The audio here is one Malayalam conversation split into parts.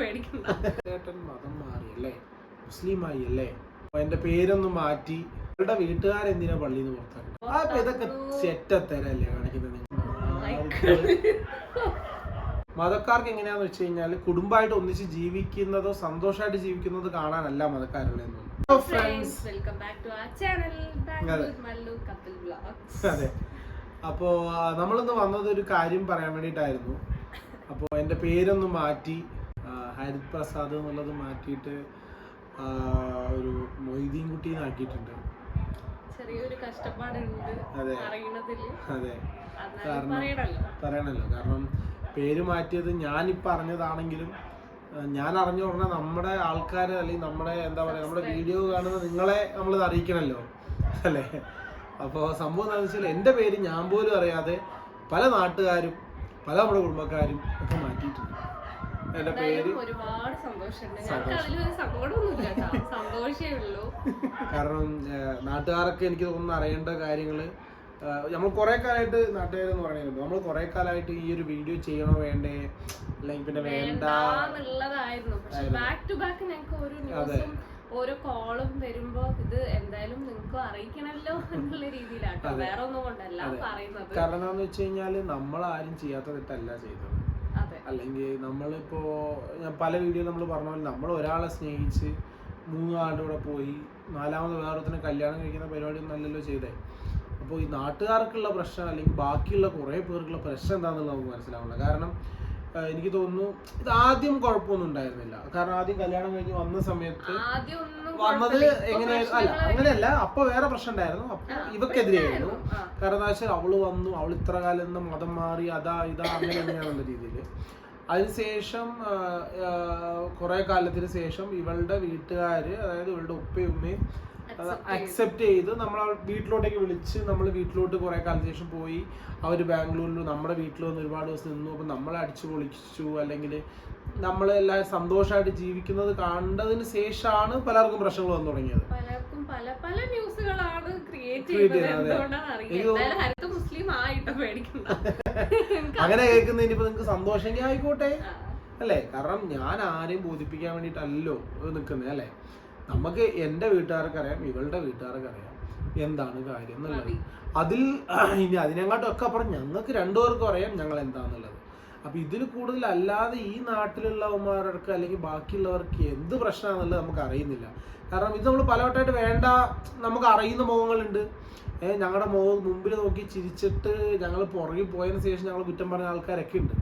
പേടിക്കണ്ട. ചേട്ടൻ മതം മാറിയല്ലേ? മുസ്ലിമായി അല്ലേ എന്റെ പേരൊന്ന് മാറ്റി. അവരുടെ വീട്ടുകാരെന്തിനാ പള്ളിയിൽ നിന്ന് പുറത്താക്കുന്നത് ആ ഇതൊക്കെ ചെറ്റത്തരല്ലേ കാണിക്കുന്നത്? മതക്കാർക്ക് എങ്ങനെയാന്ന് വെച്ച് കഴിഞ്ഞാൽ കുടുംബമായിട്ട് ഒന്നിച്ച് ജീവിക്കുന്നതോ സന്തോഷമായിട്ട് ജീവിക്കുന്നതോ കാണാനല്ല മതക്കാരുള്ളതെന്ന് അതെ. അപ്പോ നമ്മളിന്ന് വന്നത് ഒരു കാര്യം പറയാൻ വേണ്ടിയിട്ടായിരുന്നു. അപ്പോൾ എന്റെ പേരൊന്ന് മാറ്റി. ആ, ഹരിത് പ്രസാദ് എന്നുള്ളത് മാറ്റിയിട്ട് ഒരു മൊയ്തീൻ കുട്ടി ആക്കിയിട്ടുണ്ട്. ചെറിയൊരു കഷ്ടപ്പാടുണ്ട് അതെ. അതെ. കാരണം- പറയണല്ലോ. കാരണം പേര് മാറ്റിയത് ഞാൻ അറിഞ്ഞതാണെങ്കിലും ആ, ഞാൻ അറിഞ്ഞ ഉടനെ നമ്മുടെ ആൾക്കാർ അല്ലെങ്കിൽ നമ്മുടെ എന്താ പറയുക നമ്മുടെ വീഡിയോ കാണുന്ന നിങ്ങളെ നമ്മളിത് അറിയിക്കണല്ലോ. അല്ലേ? അപ്പോൾ സംഭവം എന്താണെന്ന് വെച്ചാൽ എന്റെ പേര് ഞാൻ പോലും അറിയാതെ പല നാട്ടുകാരും പല നമ്മുടെ കുടുംബക്കാരും ഒക്കെ എന്റെ പേര് ഒരുപാട് സന്തോഷമുണ്ട്. ഞങ്ങൾക്ക് അതിലൊരു സങ്കടമൊന്നുമില്ല സന്തോഷേ ഉള്ളൂ. കാരണം നാട്ടുകാരൊക്കെ എനിക്ക് തോന്നുന്നു അറിയേണ്ട കാര്യങ്ങൾ നമ്മൾ കുറെ കാലമായിട്ട് നാട്ടുകാരെന്ന് പറയുന്നുണ്ട്. നമ്മൾ കുറെ കാലമായിട്ട് ഈ ഒരു വീഡിയോ ചെയ്യണോ വേണ്ടേ? അല്ലെങ്കിൽ പിന്നെ വേണ്ട. ബാക്ക് ടു ബാക്ക് ഞങ്ങൾക്ക് ഓരോ ന്യൂസും ഓരോ കോളും വരുമ്പോ ഇത് എന്തായാലും നിങ്ങൾക്ക് അറിയിക്കണല്ലോ എന്നുള്ള രീതിയിലാട്ടോ. വേറെ ഒന്നും കൊണ്ടല്ല പറയുന്നത്. കാരണം എന്താണെന്ന് വെച്ച് കഴിഞ്ഞാൽ നമ്മൾ ആരും ചെയ്യാത്ത തെറ്റല്ല ചെയ്തത്. അല്ലെങ്കിൽ നമ്മളിപ്പോ ഞാൻ പല വീഡിയോ നമ്മൾ പറഞ്ഞ പോലെ നമ്മൾ ഒരാളെ സ്നേഹിച്ച് മൂന്നാളുടെ കൂടെ പോയി നാലാമത് വേറൊരുത്തിന് കല്യാണം കഴിക്കുന്ന പരിപാടി നല്ലല്ലോ ചെയ്തേ. അപ്പോൾ ഈ നാട്ടുകാർക്കുള്ള പ്രശ്നം അല്ലെങ്കിൽ ബാക്കിയുള്ള കുറേ പേർക്കുള്ള പ്രശ്നം എന്താണെന്നുള്ളത് നമുക്ക് മനസ്സിലാവണം കാരണം എനിക്ക് തോന്നുന്നു ഇത് ആദ്യം കുഴപ്പമൊന്നും ഉണ്ടായിരുന്നില്ല. കാരണം ആദ്യം കല്യാണം കഴിഞ്ഞ് വന്ന സമയത്ത് ആദ്യം വന്നത് എങ്ങനെയായിരുന്നു അല്ല അങ്ങനെയല്ല. അപ്പൊ വേറെ പ്രശ്നം ഉണ്ടായിരുന്നു. അപ്പൊ ഇവക്കെതിരെയായിരുന്നു. കാരണം എന്താ വെച്ചാൽ അവൾ വന്നു. അവൾ ഇത്ര കാലം നിന്ന് മതം മാറി അതാ ഇതാ അങ്ങനെ എങ്ങനെയാണെന്നുള്ള രീതിയിൽ അതിനുശേഷം കുറെ കാലത്തിന് ശേഷം ഇവളുടെ വീട്ടുകാര് അതായത് ഇവളുടെ ഉപ്പയും ഉമ്മയും അക്സെപ്റ്റ് ചെയ്ത്. നമ്മൾ വീട്ടിലോട്ടേക്ക് വിളിച്ച് നമ്മൾ വീട്ടിലോട്ട് കുറെ കാലത്തിന് ശേഷം പോയി അവർ ബാംഗ്ലൂരിൽ നമ്മുടെ വീട്ടിൽ വന്ന് ഒരുപാട് ദിവസം നിന്നു. അപ്പം നമ്മളെ അടിച്ചു പൊളിച്ചു അല്ലെങ്കിൽ നമ്മളെല്ലാം സന്തോഷമായിട്ട് ജീവിക്കുന്നത് കണ്ടതിന് ശേഷമാണ് പലർക്കും പ്രശ്നങ്ങൾ വന്നു തുടങ്ങിയത്. പലർക്കും പല പല ന്യൂസുകളാണ് ക്രിയേറ്റ് ചെയ്യുന്നത് മുസ്ലിം ആയിട്ട് അങ്ങനെ കേൾക്കുന്നതിന് ഇപ്പൊ നിങ്ങൾക്ക് സന്തോഷമെങ്കിൽ ആയിക്കോട്ടെ. അല്ലേ? കാരണം ഞാൻ ആരെയും ബോധിപ്പിക്കാൻ വേണ്ടിയിട്ടല്ലോ നിൽക്കുന്നത് അല്ലേ? നമുക്ക് എന്റെ വീട്ടുകാർക്കറിയാം ഇവളുടെ വീട്ടുകാർക്കറിയാം എന്താണ് കാര്യം എന്നുള്ളത്. അതിൽ ഇനി അതിനെക്കാട്ടും ഒക്കെ അപ്പുറം ഞങ്ങൾക്ക് രണ്ടുപേർക്കും അറിയാം ഞങ്ങൾ എന്താണെന്നുള്ളത് അപ്പൊ ഇതിൽ കൂടുതൽ അല്ലാതെ ഈ നാട്ടിലുള്ളവന്മാർക്ക് അല്ലെങ്കിൽ ബാക്കിയുള്ളവർക്ക് എന്ത് പ്രശ്നമാണെന്നുള്ളത് നമുക്ക് അറിയുന്നില്ല. കാരണം ഇത് നമ്മൾ പലവട്ടമായിട്ട് വേണ്ട നമുക്ക് അറിയുന്ന മുഖങ്ങളുണ്ട്. ഏഹ് ഞങ്ങളുടെ മുഖം മുമ്പിൽ നോക്കി ചിരിച്ചിട്ട് ഞങ്ങൾ പുറകിൽ പോയതിന് ശേഷം ഞങ്ങൾ കുറ്റം പറഞ്ഞ ആൾക്കാരൊക്കെ ഉണ്ട്.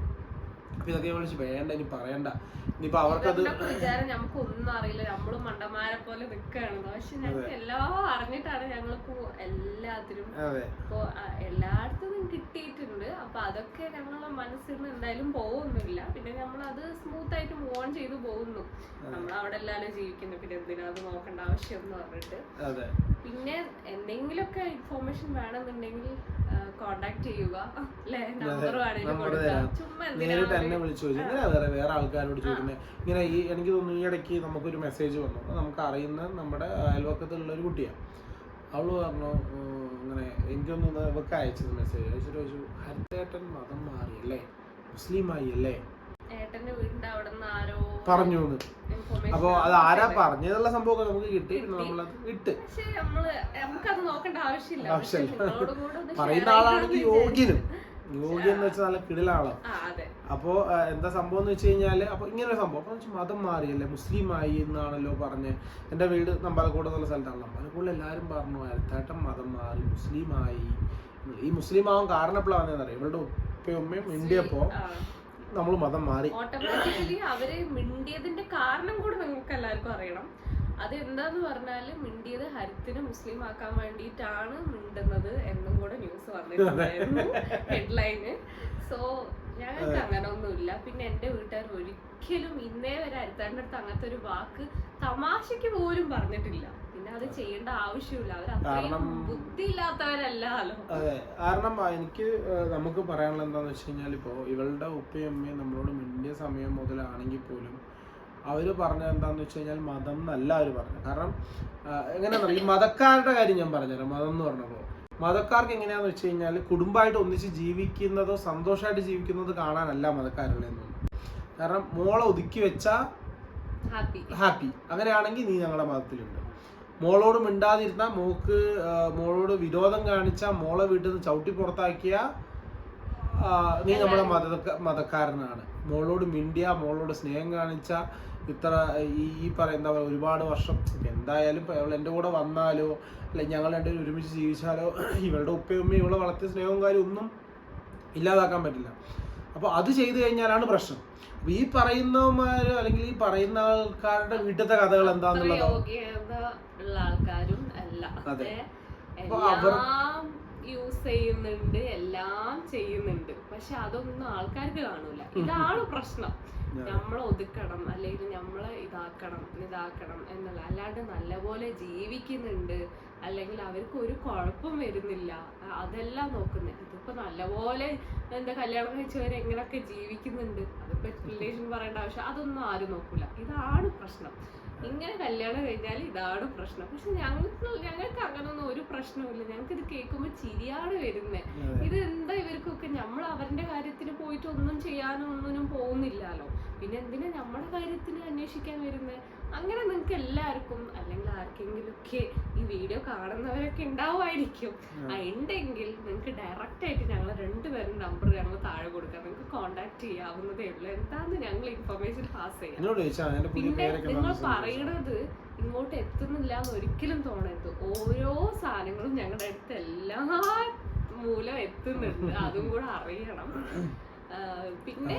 അപ്പൊ ഇതൊക്കെ വിളിച്ച് വേണ്ട ഇനി പറയണ്ട. ഇനിയിപ്പൊ അവർക്കത് വിചാരം നമുക്ക് ഒന്നും അറിയില്ല. നമ്മളും മണ്ടന്മാരെ പോലെ നിൽക്കുകയാണ് പക്ഷെ ഞങ്ങൾക്ക് എല്ലാം അറിഞ്ഞിട്ടാണ് ഞങ്ങളിപ്പോ എല്ലാത്തിനും ഇപ്പോ എല്ലായിടത്തും കിട്ടിയിട്ടുണ്ട്. അപ്പൊ അതൊക്കെ ഞങ്ങളെ മനസ്സിൽ നിന്ന് എന്തായാലും പോകുന്നില്ല പിന്നെ നമ്മൾ അത് സ്മൂത്ത് ആയിട്ട് മൂവ് ഓൺ ചെയ്തു പോകുന്നു. നമ്മൾ അവിടെ എല്ലാവരും ജീവിക്കുന്നു. പിന്നെ എന്തിനാ അത് നോക്കേണ്ട ആവശ്യം എന്ന് പറഞ്ഞിട്ട് പിന്നെ എന്തെങ്കിലുമൊക്കെ ഇൻഫോർമേഷൻ വേണമെന്നുണ്ടെങ്കിൽ കോണ്ടാക്ട് ചെയ്യുക. അല്ലെ? നമ്പർ വേണമെങ്കിൽ കൊടുക്കുക. ചുമ്മാ എന്തിനാ എന്നെ വിളിച്ചു ചോദിച്ചു. ഇങ്ങനെ വേറെ വേറെ ആൾക്കാരോട് ചോദിക്കുന്നത് ഇങ്ങനെ ഈ എനിക്ക് തോന്നുന്നു ഈ ഇടയ്ക്ക് നമുക്കൊരു മെസ്സേജ് വന്നു. നമുക്ക് അറിയുന്ന നമ്മുടെ അയൽവക്കത്തുള്ള ഒരു കുട്ടിയാണ് അവൾ പറഞ്ഞു ഇങ്ങനെ എനിക്കൊന്ന് ഇവക്ക് അയച്ചത് മെസ്സേജ് അയച്ചിട്ട് ചോദിച്ചു ഹരിതേട്ടൻ മതം മാറിയല്ലേ? മുസ്ലിമായി അല്ലേ? വീടിന്റെ അവിടെ പറഞ്ഞു അപ്പൊ അത് ആരാ പറഞ്ഞതുള്ള സംഭവം നമുക്ക് കിട്ടി. നമ്മളത് ഇട്ട്. ആവശ്യമില്ല. പറയുന്ന ആളാണെങ്കിൽ യോഗ്യനും. യോഗ്യൻ എന്ന് വെച്ചാൽ നല്ല കിടിലാളോ. അപ്പോ എന്താ സംഭവം എന്ന് വെച്ച് കഴിഞ്ഞാൽ അപ്പൊ ഇങ്ങനെ ഒരു സംഭവം. അപ്പൊ മതം മാറിയല്ലേ? മുസ്ലിം ആയി എന്നാണല്ലോ പറഞ്ഞ്. എന്റെ വീട് നമ്പാലക്കോട് എന്നുള്ള സ്ഥലത്താണല്ലോ നമ്പാലക്കോട് എല്ലാവരും പറഞ്ഞു അരത്തേട്ടൻ മതം മാറി മുസ്ലിം ആയി ഈ മുസ്ലിം ആവാൻ കാരണം എപ്പോഴാണ് വന്നതെന്നറിയാം ഇവളുടെ ഉപ്പയും ഉമ്മയും മിണ്ടിയപ്പോ നമ്മൾ മതം മാറി. ഓട്ടോമാറ്റിക്കലി അവർ മിണ്ടിയതിന്റെ കാരണം കൂടെ നിങ്ങൾക്ക് എല്ലാവർക്കും അറിയണം. അത് എന്താന്ന് പറഞ്ഞാൽ മിണ്ടിയത് ഹരിത്തിനെ മുസ്ലിം ആക്കാൻ വേണ്ടിയിട്ടാണ് മിണ്ടുന്നത് എന്നും കൂടെ ന്യൂസ് വന്നിട്ടുണ്ടായിരുന്നു ഹെഡ്ലൈന്. സോ ഞങ്ങൾക്ക് അങ്ങനെ ഒന്നുമില്ല പിന്നെ എന്റെ വീട്ടുകാർ ഒരിക്കലും ഇന്നേ വരെ ഹരിത്താന്റെ അടുത്ത് അങ്ങനത്തെ ഒരു വാക്ക് തമാശക്ക് പോലും പറഞ്ഞിട്ടില്ല. പിന്നെ അത് ചെയ്യേണ്ട ആവശ്യമില്ല. അവർ അത്രയും കാരണം- ബുദ്ധിയില്ലാത്തവരല്ലല്ലോ അതെ. കാരണം എനിക്ക് നമുക്ക് പറയാനുള്ളത് എന്താന്ന് വെച്ച് കഴിഞ്ഞാൽ ഇപ്പോൾ ഇവളുടെ ഉപ്പയും അമ്മയും നമ്മളോട് മിണ്ടിയ സമയം മുതലാണെങ്കിൽ പോലും അവർ പറഞ്ഞത് എന്താന്ന് വെച്ച് കഴിഞ്ഞാൽ മതം എന്നല്ല അവർ പറഞ്ഞു കാരണം ആ, എങ്ങനെയാണെന്ന് ഈ മതക്കാരുടെ കാര്യം ഞാൻ പറഞ്ഞുതരാം. മതം എന്ന് പറഞ്ഞപ്പോൾ. മതക്കാർക്ക് എങ്ങനെയാന്ന് വെച്ച് കഴിഞ്ഞാൽ കുടുംബമായിട്ട് ഒന്നിച്ച് ജീവിക്കുന്നതോ സന്തോഷമായിട്ട് ജീവിക്കുന്നതോ കാണാനല്ല മതക്കാരുള്ള കാരണം മോളെ ഒതുക്കി വെച്ച ഹാപ്പി ഹാപ്പി. അങ്ങനെയാണെങ്കിൽ നീ ഞങ്ങളുടെ മതത്തിലുണ്ട്. മോളോട് മിണ്ടാതിരുന്ന മോക്ക് മോളോട് വിരോധം കാണിച്ച മോളെ വീട്ടിൽ നിന്ന് ചവിട്ടി പുറത്താക്കിയ നീ നമ്മുടെ മത മതക്കാരനാണ്. മോളോട് മിണ്ടിയ മോളോട് സ്നേഹം കാണിച്ച ഇത്ര ഈ പറയുന്ന ഒരുപാട് വർഷം. എന്തായാലും ഇപ്പൊ അവൾ എന്റെ കൂടെ വന്നാലോ അല്ലെങ്കിൽ ഞങ്ങൾ രണ്ടുപേരും ഒരുമിച്ച് ജീവിച്ചാലോ ഇവളുടെ ഉപ്പയും ഇവളെ വളർത്തിയ സ്നേഹവും കാര്യം ഒന്നും ഇല്ലാതാക്കാൻ പറ്റില്ല. അപ്പോൾ അത് ചെയ്തു കഴിഞ്ഞാലാണ് പ്രശ്നം. അപ്പൊ ഈ പറയുന്നവന്മാര് അല്ലെങ്കിൽ ഈ പറയുന്ന ആൾക്കാരുടെ വീട്ടിലത്തെ കഥകൾ എന്താന്നുള്ളത് ആൾക്കാരും അല്ല. അതെ. യൂസ് ചെയ്യുന്നുണ്ട് എല്ലാം ചെയ്യുന്നുണ്ട്. പക്ഷെ അതൊന്നും ആൾക്കാർക്ക് കാണൂല. ഇതാണ് പ്രശ്നം. നമ്മളെ ഒതുക്കണം അല്ലെങ്കിൽ നമ്മളെ ഇതാക്കണം ഇതാക്കണം എന്നുള്ള അല്ലാണ്ട് നല്ലപോലെ ജീവിക്കുന്നുണ്ട് അല്ലെങ്കിൽ അവർക്ക് ഒരു കുഴപ്പം വരുന്നില്ല. അതെല്ലാം നോക്കുന്നത് ഇതിപ്പോ നല്ലപോലെ എന്താ കല്യാണം കഴിച്ചവർ എങ്ങനെയൊക്കെ ജീവിക്കുന്നുണ്ട്? അതിപ്പോ റിലേഷൻ പറയേണ്ട ആവശ്യം അതൊന്നും ആരും നോക്കൂല. ഇതാണ് പ്രശ്നം. ഇങ്ങനെ കല്യാണം കഴിഞ്ഞാൽ ഇതാണ് പ്രശ്നം. പക്ഷെ ഞങ്ങൾക്ക് ഞങ്ങൾക്ക് അങ്ങനൊന്നും ഒരു പ്രശ്നവുമില്ല. ഞങ്ങൾക്ക് ഇത് കേൾക്കുമ്പോൾ ചിരിയാണ് വരുന്നത് ഇത് എന്താ ഇവർക്കൊക്കെ? നമ്മൾ അവരുടെ കാര്യത്തിന് പോയിട്ട് ഒന്നും ചെയ്യാനോ ഒന്നിനും പോകുന്നില്ലല്ലോ. പിന്നെ എന്തിനാ നമ്മുടെ കാര്യത്തിന് അന്വേഷിക്കാൻ വരുന്നത് അങ്ങനെ നിങ്ങൾക്ക് എല്ലാവർക്കും അല്ലെങ്കിൽ ആർക്കെങ്കിലും ഒക്കെ ഈ വീഡിയോ കാണുന്നവരൊക്കെ ഉണ്ടാവുമായിരിക്കും. ഉണ്ടെങ്കിൽ നിങ്ങൾക്ക് ഡയറക്റ്റ് ആയിട്ട് ഞങ്ങൾ രണ്ടുപേരും നമ്പർ ഞങ്ങൾ താഴെ കൊടുക്കാം. നിങ്ങൾക്ക് കോണ്ടാക്ട് ചെയ്യാവുന്നതേ ഉള്ളൂ. എന്താന്ന് ഞങ്ങൾ ഇൻഫർമേഷൻ പാസ് ചെയ്യാം. പിന്നെ നിങ്ങൾ പറയണത് ഇങ്ങോട്ട് എത്തുന്നില്ല എന്ന് ഒരിക്കലും തോന്നരുത്. ഓരോ സാധനങ്ങളും ഞങ്ങളുടെ അടുത്ത് എല്ലാ മൂലം എത്തുന്നുണ്ട്. അതും കൂടെ അറിയണം. പിന്നെ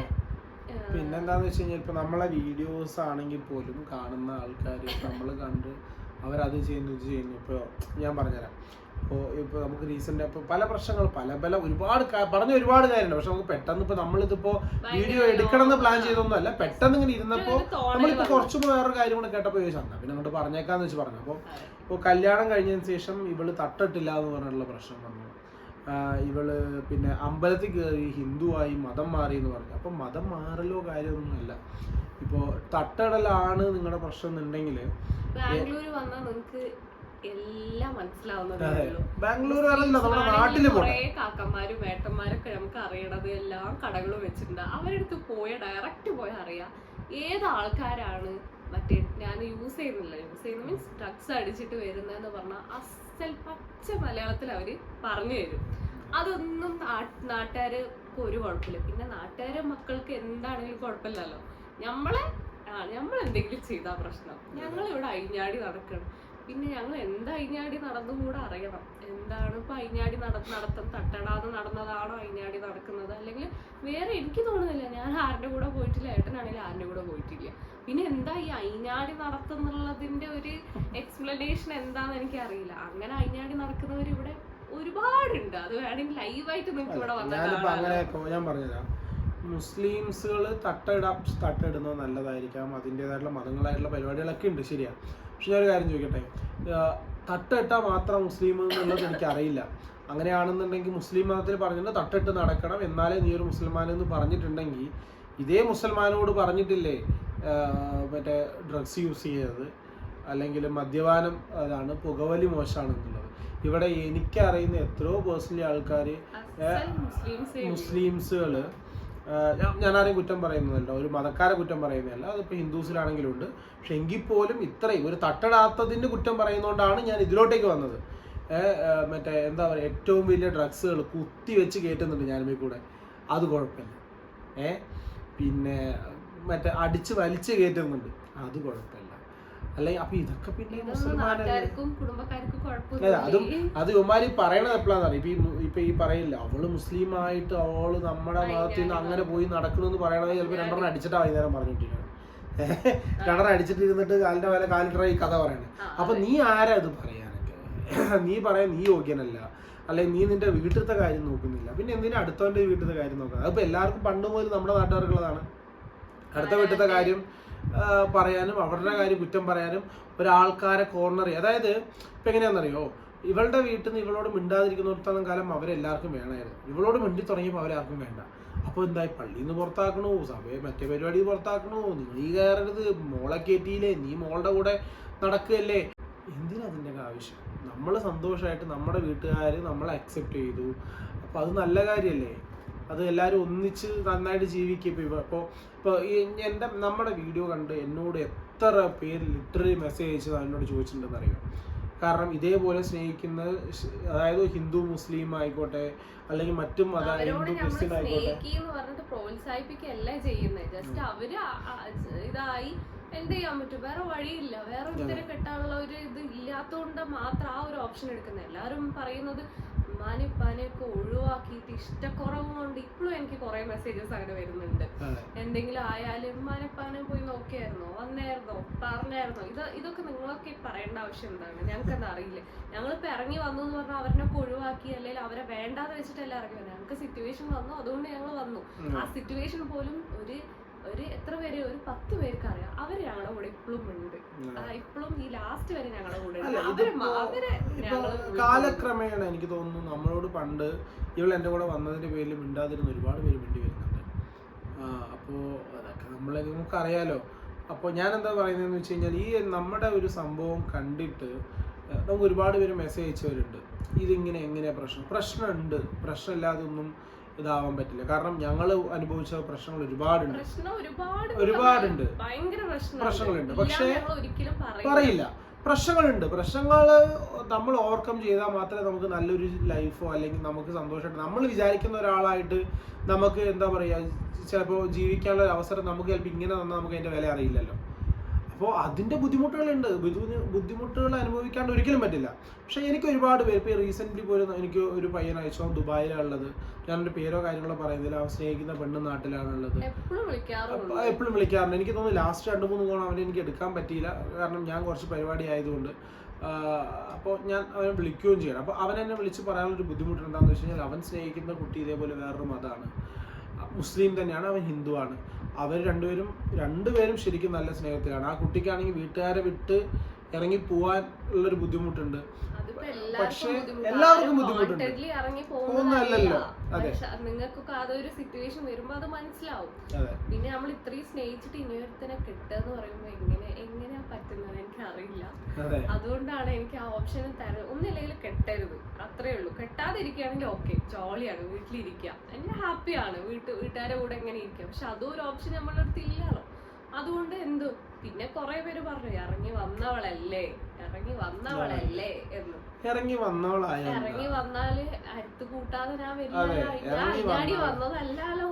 പിന്നെന്താന്ന് വെച്ച് കഴിഞ്ഞാൽ ഇപ്പൊ നമ്മളെ വീഡിയോസ് ആണെങ്കിൽ പോലും കാണുന്ന ആൾക്കാർ നമ്മൾ കണ്ട് അവരത് ചെയ്യുന്നു ഇത് ചെയ്യുന്നു. ഇപ്പൊ ഞാൻ പറഞ്ഞുതരാം. ഇപ്പോൾ ഇപ്പോൾ നമുക്ക് റീസെന്റ് ഇപ്പോൾ പല പ്രശ്നങ്ങൾ പല പല ഒരുപാട് പറഞ്ഞ ഒരുപാട് കാര്യമുണ്ട് പക്ഷെ നമുക്ക് പെട്ടെന്ന് ഇപ്പോൾ നമ്മളിതിപ്പോൾ വീഡിയോ എടുക്കണം എന്ന് പ്ലാൻ ചെയ്തൊന്നും ചെയ്തൊന്നുമല്ല. പെട്ടെന്ന് ഇങ്ങനെ ഇരുന്നപ്പോൾ നമ്മളിപ്പോൾ. കുറച്ചും വേറൊരു കാര്യം കൂടെ കേട്ടപ്പോൾ ചോദിച്ചാൽ എന്നാ പിന്നെ അങ്ങോട്ട് പറഞ്ഞേക്കാന്ന് വെച്ച് പറഞ്ഞു. അപ്പോൾ ഇപ്പൊ ഇപ്പോൾ കല്യാണം കഴിഞ്ഞതിന് ശേഷം ഇവൾ തട്ടിട്ടില്ല എന്ന് പറഞ്ഞിട്ടുള്ള പ്രശ്നം വന്നു. ഇവൾ പിന്നെ അമ്പലത്തിൽ കയറി ഹിന്ദുവായി മതം മാറി എന്ന് പറഞ്ഞു. അപ്പം മതം മാറലോ കാര്യമൊന്നുമല്ല. ഇപ്പോൾ തട്ടടലാണ് നിങ്ങളുടെ പ്രശ്നം എന്നുണ്ടെങ്കിൽ ബാംഗ്ലൂർ വന്നാൽ നിങ്ങൾക്ക് എല്ലാം മനസ്സിലാവുന്നതേ. ബാംഗ്ലൂർ അല്ല നമ്മുടെ നാട്ടിൽ കുറേ കാക്കന്മാരും വേട്ടന്മാരൊക്കെ നമുക്ക് അറിയണത് എല്ലാം കടകളും വെച്ചിട്ടുണ്ട്. അവരടുത്ത് പോയ ഡയറക്റ്റ് പോയ അറിയാം. ഏത് ആൾക്കാരാണ് മറ്റേ ഞാൻ യൂസ് ചെയ്യുന്നില്ല. യൂസ് ചെയ്യുന്ന മീൻസ് ഡ്രഗ്സ് അടിച്ചിട്ട് വരുന്നതെന്ന് പറഞ്ഞാൽ അസൽ പച്ച മലയാളത്തിൽ അവർ പറഞ്ഞു തരും. അതൊന്നും നാട്ടുകാർ ഒരു കുഴപ്പമില്ല. പിന്നെ നാട്ടുകാരെ മക്കൾക്ക് എന്താണെങ്കിലും കുഴപ്പമില്ലല്ലോ. നമ്മളെ നമ്മൾ എന്തെങ്കിലും ചെയ്താൽ പ്രശ്നം. ഞങ്ങൾ ഇവിടെ അയിഞ്ഞാടി നടക്കണം. പിന്നെ ഞങ്ങൾ എന്താ അയിഞ്ഞാടി നടന്നും കൂടെ അറിയണം. എന്താണ് ഇപ്പൊ അയിഞ്ഞാടി നട നടത്തം തട്ടടാതെ നടന്നതാണോ അയിഞ്ഞാടി നടക്കുന്നത്? അല്ലെങ്കിൽ വേറെ എനിക്ക് തോന്നുന്നില്ല. ഞാൻ ആരുടെ കൂടെ പോയിട്ടില്ല ഏട്ടനാണെങ്കിൽ ആരുടെ കൂടെ പോയിട്ടില്ല. പിന്നെ എന്താ ഈ അയിഞ്ഞാടി നടത്തുന്നുള്ളതിന്റെ ഒരു എക്സ്പ്ലനേഷൻ എന്താന്ന് എനിക്ക് അറിയില്ല അങ്ങനെ അയിഞ്ഞാടി നടക്കുന്നവർ ഇവിടെ ഒരുപാടുണ്ട്. അത് വേണമെങ്കിൽ ലൈവായിട്ട് നിങ്ങൾക്ക് ഇവിടെ വന്നാൽ ഞാൻ മുസ്ലിംസുകൾ തട്ടയിടാം തട്ടിടുന്നത് നല്ലതായിരിക്കാം. അതിന്റെതായിട്ടുള്ള മതങ്ങളായിട്ടുള്ള പരിപാടികളൊക്കെ ഉണ്ട് ശരിയാണ് പക്ഷെ ഞാനൊരു കാര്യം ചോദിക്കട്ടെ? തട്ടിട്ടാൽ മാത്രം മുസ്ലിം എന്നുള്ളത് എനിക്കറിയില്ല. അങ്ങനെയാണെന്നുണ്ടെങ്കിൽ മുസ്ലിം മതത്തിൽ പറഞ്ഞിട്ട് തട്ടിട്ട് നടക്കണം. എന്നാലേ നീ ഒരു മുസൽമാൻ എന്ന് പറഞ്ഞിട്ടുണ്ടെങ്കിൽ ഇതേ മുസൽമാനോട് പറഞ്ഞിട്ടില്ലേ മറ്റേ ഡ്രഗ്സ് യൂസ് ചെയ്യരുത്. അല്ലെങ്കിൽ മദ്യപാനം അതാണ് പുകവലി മോശമാണെന്നുള്ളത്. ഇവിടെ എനിക്കറിയുന്ന എത്രയോ പേഴ്സണലി ആൾക്കാർ മുസ്ലിംസുകൾ ഞാൻ ആരെയും കുറ്റം പറയുന്നതല്ല. ഒരു മതക്കാരെ കുറ്റം പറയുന്നതല്ല. അതിപ്പോൾ ഹിന്ദുസിലാണെങ്കിലും ഉണ്ട്. പക്ഷെ എങ്കിൽ പോലും ഇത്രയും ഒരു തട്ടടാത്തതിന് കുറ്റം പറയുന്നതുകൊണ്ടാണ് ഞാൻ ഇതിലോട്ടേക്ക് വന്നത്. മറ്റേ എന്താ പറയുക ഏറ്റവും വലിയ ഡ്രഗ്സുകൾ കുത്തി വെച്ച് കയറ്റുന്നുണ്ട് ഞാനിപ്പോൾ കൂടെ. അത് കുഴപ്പമില്ല. ഏ പിന്നെ മറ്റേ അടിച്ച് വലിച്ച് കയറ്റുന്നുണ്ട് അത് കുഴപ്പമില്ല. അല്ലെങ്കിൽ അപ്പൊ ഇതൊക്കെ പിന്നെ മുസ്ലിം മുസൽമാനല്ലേ? അതും അത് ഇവന്മാര് പറയണത് എപ്പോഴാന്ന് ഇപ്പൊ ഇപ്പൊ ഈ പറയില്ല അവൾ മുസ്ലിം ആയിട്ട് അവൾ നമ്മുടെ മതത്തിൽ നിന്ന് അങ്ങനെ പോയി നടക്കണമെന്ന് പറയണത് ചിലപ്പോ രണ്ടെണ്ണം അടിച്ചിട്ടാ വൈകുന്നേരം പറഞ്ഞിട്ടില്ല രണ്ടെണ്ണം അടിച്ചിട്ടിരുന്നിട്ട് കാലിന്റെ മേലെ കാലിട്ട ഈ കഥ പറയണേ. അപ്പൊ നീ ആരാ ഇത് പറയാനൊക്കെ? നീ പറയാൻ നീ യോഗ്യനല്ല. അല്ലെങ്കിൽ നീ നിന്റെ വീട്ടിലത്തെ കാര്യം നോക്കുന്നില്ല. പിന്നെ എന്തിനാ അടുത്തവന്റെ വീട്ടിലത്തെ കാര്യം നോക്കുക അതിപ്പോ എല്ലാവർക്കും പണ്ട് മുതൽ നമ്മുടെ നാട്ടുകാർക്കുള്ളതാണ്. അടുത്ത വീട്ടിലത്തെ കാര്യം പറയാനും അവരുടെ കാര്യം കുറ്റം പറയാനും ഒരാൾക്കാരെ കോർണർ അതായത് ഇപ്പൊ എങ്ങനെയാണെന്നറിയോ? ഇവളുടെ വീട്ടിൽ നിന്ന് ഇവളോട് മിണ്ടാതിരിക്കുന്നിടത്തോളം കാലം അവരെല്ലാവർക്കും വേണമായിരുന്നു. ഇവളോട് മിണ്ടി തുടങ്ങിയപ്പോൾ അവരാർക്കും വേണ്ട. അപ്പോൾ എന്തായി? പള്ളിയിൽ നിന്ന് പുറത്താക്കണോ സഭയെ മറ്റേ പരിപാടി പുറത്താക്കണോ. നീ കയറരുത് മോളെ കയറ്റിയില്ലേ നീ മോളുടെ കൂടെ നടക്കുകയല്ലേ? എന്തിനാ അതിന്റെ ആവശ്യം? നമ്മൾ സന്തോഷമായിട്ട് നമ്മുടെ വീട്ടുകാർ നമ്മളെ അക്സെപ്റ്റ് ചെയ്തു. അപ്പോൾ അത് നല്ല കാര്യമല്ലേ? അത് എല്ലാവരും ഒന്നിച്ച് നന്നായിട്ട് ജീവിക്കും. ഇപ്പോൾ ഇപ്പോൾ ഇപ്പോൾ ഇപ്പോൾ ഈ എന്റെ നമ്മുടെ വീഡിയോ കണ്ട് എന്നോട് എത്ര പേര് ലിറ്ററലി മെസ്സേജ് അയച്ചത് എന്നോട് ചോദിച്ചിട്ടുണ്ടെന്ന് അറിയാം? കാരണം ഇതേപോലെ സ്നേഹിക്കുന്ന അതായത് ഹിന്ദു മുസ്ലിം ആയിക്കോട്ടെ അല്ലെങ്കിൽ മറ്റും മത ഹിന്ദു ക്രിസ്ത്യൻ ആയിക്കോട്ടെ. പ്രോത്സാഹിപ്പിക്കല്ല ചെയ്യുന്നത് ജസ്റ്റ് അവർ ഇതായി എന്ത് ചെയ്യാൻ പറ്റും? വേറെ വഴിയില്ല. വേറെ ഒരുത്തരെ കെട്ടാനുള്ള ഒരു ഇത് ഇല്ലാത്തതുകൊണ്ട് മാത്രം ആ ഒരു ഓപ്ഷൻ എടുക്കുന്നത് എല്ലാവരും പറയുന്നത് ഉമ്മാനെ ഉപ്പാനെ ഒക്കെ ഒഴിവാക്കിയിട്ട് ഇഷ്ടക്കുറവ് കൊണ്ട് ഇപ്പോഴും എനിക്ക് കുറെ മെസ്സേജസ് അങ്ങനെ വരുന്നുണ്ട്. എന്തെങ്കിലും ആയാലും ഉമ്മാനിപ്പാനെ പോയി നോക്കിയായിരുന്നോ? വന്നായിരുന്നോ? പറഞ്ഞായിരുന്നോ? ഇത് ഇതൊക്കെ നിങ്ങളൊക്കെ പറയേണ്ട ആവശ്യം എന്താണ്? ഞങ്ങൾക്കത് അറിയില്ല? ഞങ്ങളിപ്പോ ഇറങ്ങി വന്നു എന്ന് പറഞ്ഞാൽ അവരിനൊക്കെ ഒഴിവാക്കി അല്ലെങ്കിൽ അവരെ വേണ്ടാതെ വെച്ചിട്ടല്ല ഇറങ്ങി വന്നത് ഞങ്ങൾക്ക് സിറ്റുവേഷൻ വന്നു. അതുകൊണ്ട് ഞങ്ങൾ വന്നു. ആ സിറ്റുവേഷൻ പോലും ഒരു ഒരു എത്ര പേര്? ഒരു പത്ത് പേർക്ക് അറിയാം അവർ ഞങ്ങളുടെ കൂടെ ഇപ്പോഴും. ഇപ്പോഴും ഈ ലാസ്റ്റ് വരെ ഞങ്ങളുടെ കൂടെ. കാലക്രമേണ എനിക്ക് തോന്നുന്നു നമ്മളോട് പണ്ട് ഇവൾ എന്റെ കൂടെ വന്നതിന്റെ പേരിൽ മിണ്ടാതിരുന്ന ഒരുപാട് പേര് മിണ്ടി വരുന്നുണ്ട്. അപ്പോ അതൊക്കെ നമ്മളെ നമുക്കറിയാലോ. അപ്പോൾ ഞാൻ എന്താ പറയുന്നതെന്ന് വെച്ച് കഴിഞ്ഞാൽ ഈ നമ്മുടെ ഒരു സംഭവം കണ്ടിട്ട് നമുക്ക് ഒരുപാട് പേര് മെസ്സേജ് അയച്ചവരുണ്ട്. ഇതിങ്ങനെ എങ്ങനെയാ പ്രശ്നം? പ്രശ്നമുണ്ട്. പ്രശ്നമില്ലാതെ ഒന്നും ഇതാവാൻ പറ്റില്ല. കാരണം ഞങ്ങൾ അനുഭവിച്ച പ്രശ്നങ്ങൾ ഒരുപാടുണ്ട്. ഒരുപാട് ഒരുപാടുണ്ട്. പ്രശ്നങ്ങളുണ്ട്. പക്ഷേ പറയില്ല. പ്രശ്നങ്ങളുണ്ട്. പ്രശ്നങ്ങൾ നമ്മൾ ഓവർകം ചെയ്താൽ മാത്രമേ നമുക്ക് നല്ലൊരു ലൈഫോ അല്ലെങ്കിൽ നമുക്ക് സന്തോഷമായിട്ട് നമ്മൾ വിചാരിക്കുന്ന ഒരാളായിട്ട് നമുക്ക് എന്താ പറയുക ചിലപ്പോൾ ജീവിക്കാനുള്ള ഒരു അവസരം നമുക്ക് ചിലപ്പോൾ ഇങ്ങനെ തന്നാൽ നമുക്ക് അതിന്റെ വില അറിയില്ലല്ലോ. അപ്പോൾ അതിന്റെ ബുദ്ധിമുട്ടുകളുണ്ട്. ബുദ്ധി- ബുദ്ധിമുട്ടുകൾ അനുഭവിക്കാണ്ട് ഒരിക്കലും പറ്റില്ല. പക്ഷേ എനിക്ക് ഒരുപാട് പേര് ഇപ്പോൾ റീസെന്റ്ലി പോലെ എനിക്ക് ഒരു പയ്യൻ അയച്ചു? ദുബായിലാണുള്ളത്. ഞാനൊരു പേരോ കാര്യങ്ങളോ പറയുന്നില്ല. അവൻ സ്നേഹിക്കുന്ന പെണ്ണ് നാട്ടിലാണുള്ളത്. എപ്പോഴും വിളിക്കാറുണ്ട്. എനിക്ക് തോന്നുന്നു ലാസ്റ്റ് രണ്ട് മൂന്ന് കോണം അവനെ എനിക്ക് എടുക്കാൻ പറ്റിയില്ല. കാരണം ഞാൻ കുറച്ച് പരിപാടി ആയതുകൊണ്ട്. അപ്പോൾ ഞാൻ അവനെ വിളിക്കുകയും ചെയ്യണം. അപ്പോൾ അവൻ എന്നെ വിളിച്ച് പറയാനുള്ള ഒരു എന്താണെന്ന് വെച്ച് കഴിഞ്ഞാൽ അവൻ സ്നേഹിക്കുന്ന കുട്ടി ഇതേപോലെ വേറൊരു മതമാണ്. മുസ്ലിം തന്നെയാണ് അവൻ ഹിന്ദുവാണ്. അവർ രണ്ടുപേരും രണ്ടുപേരും ശരിക്കും നല്ല സ്നേഹത്തിലാണ്. ആ കുട്ടിക്കാണെങ്കിൽ വീട്ടുകാരെ വിട്ട് ഇറങ്ങി പോവാൻ ഉള്ളൊരു ബുദ്ധിമുട്ടുണ്ട്. പക്ഷേ എല്ലാവർക്കും ബുദ്ധിമുട്ടുണ്ട്. പോകുന്നതല്ലല്ലോ. അതെ. നിങ്ങൾക്കൊക്കെ അതൊരു സിറ്റുവേഷൻ വരുമ്പോ അത് മനസ്സിലാവും. പിന്നെ നമ്മൾ ഇത്രയും സ്നേഹിച്ചിട്ട് ഇനിയൊരുത്തനെ കിട്ടുക പറയുമ്പോ എങ്ങനെ എങ്ങനെയാ പറ്റുന്നത് എനിക്ക് അറിയില്ല അതുകൊണ്ടാണ് എനിക്ക് ആ ഓപ്ഷൻ തരുന്നത് ഒന്നില്ലെങ്കിൽ കെട്ടരുത്. അത്രേ ഉള്ളൂ. കെട്ടാതിരിക്കുകയാണെങ്കിൽ ഓക്കെ ജോളിയാണ് വീട്ടിലിരിക്കുക. എന്നെ ഹാപ്പിയാണ് വീട്ട് വീട്ടുകാരുടെ കൂടെ എങ്ങനെ ഇരിക്കാം പക്ഷെ അതും ഒരു ഓപ്ഷൻ നമ്മളുടെ അടുത്ത് ഇല്ലല്ലോ. അതുകൊണ്ട് എന്തു. പിന്നെ കുറെ പേര് പറഞ്ഞു ഇറങ്ങി വന്നവളല്ലേ. ഇറങ്ങി വന്നവളല്ലേ എന്ന്. ഇറങ്ങി വന്നവളായ ഇറങ്ങി വന്നാൽ അടുത്ത് കൂട്ടാതെ ഞാൻ വരില്ല വന്നതല്ലോ